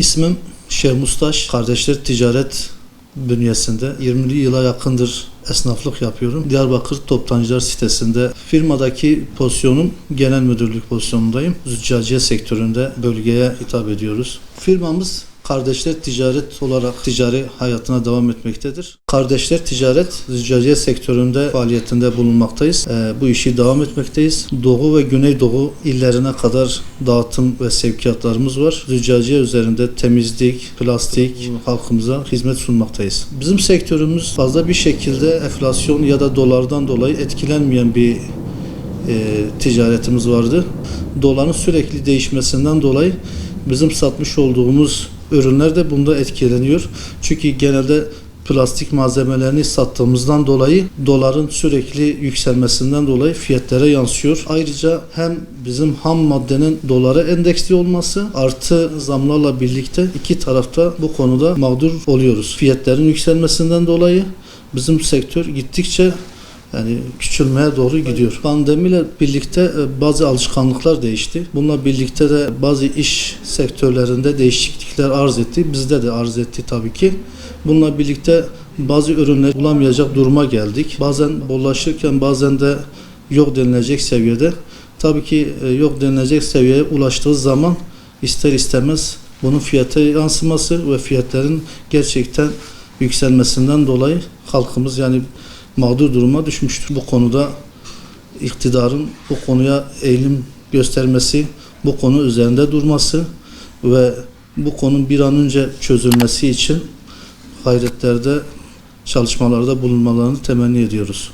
İsmim Şeyh Mustaş. Kardeşler Ticaret bünyesinde 20 yıla yakındır esnaflık yapıyorum. Diyarbakır Toptancılar sitesinde firmadaki pozisyonum genel müdürlük pozisyonundayım. Züccaciye sektöründe bölgeye hitap ediyoruz. Firmamız Kardeşler Ticaret olarak ticari hayatına devam etmektedir. Kardeşler Ticaret züccaciye sektöründe faaliyetinde bulunmaktayız. Ee, bu işi devam etmekteyiz. Doğu ve Güneydoğu illerine kadar dağıtım ve sevkiyatlarımız var. Züccaciye üzerinde temizlik, plastik halkımıza hizmet sunmaktayız. Bizim sektörümüz fazla bir şekilde enflasyon ya da dolardan dolayı etkilenmeyen bir e, ticaretimiz vardı. Doların sürekli değişmesinden dolayı bizim satmış olduğumuz ürünler de bunda etkileniyor. Çünkü genelde plastik malzemelerini sattığımızdan dolayı doların sürekli yükselmesinden dolayı fiyatlara yansıyor. Ayrıca hem bizim ham maddenin dolara endeksli olması artı zamlarla birlikte iki tarafta bu konuda mağdur oluyoruz. Fiyatların yükselmesinden dolayı bizim sektör gittikçe yani küçülmeye doğru gidiyor. Pandemiyle birlikte e, bazı alışkanlıklar değişti. Bununla birlikte de bazı iş sektörlerinde değişiklikler arz etti. Bizde de arz etti tabii ki. Bununla birlikte bazı ürünler bulamayacak duruma geldik. Bazen bollaşırken bazen de yok denilecek seviyede. Tabii ki e, yok denilecek seviyeye ulaştığı zaman ister istemez bunun fiyata yansıması ve fiyatların gerçekten yükselmesinden dolayı halkımız yani mağdur duruma düşmüştür. Bu konuda iktidarın bu konuya eğilim göstermesi, bu konu üzerinde durması ve bu konun bir an önce çözülmesi için gayretlerde, çalışmalarda bulunmalarını temenni ediyoruz.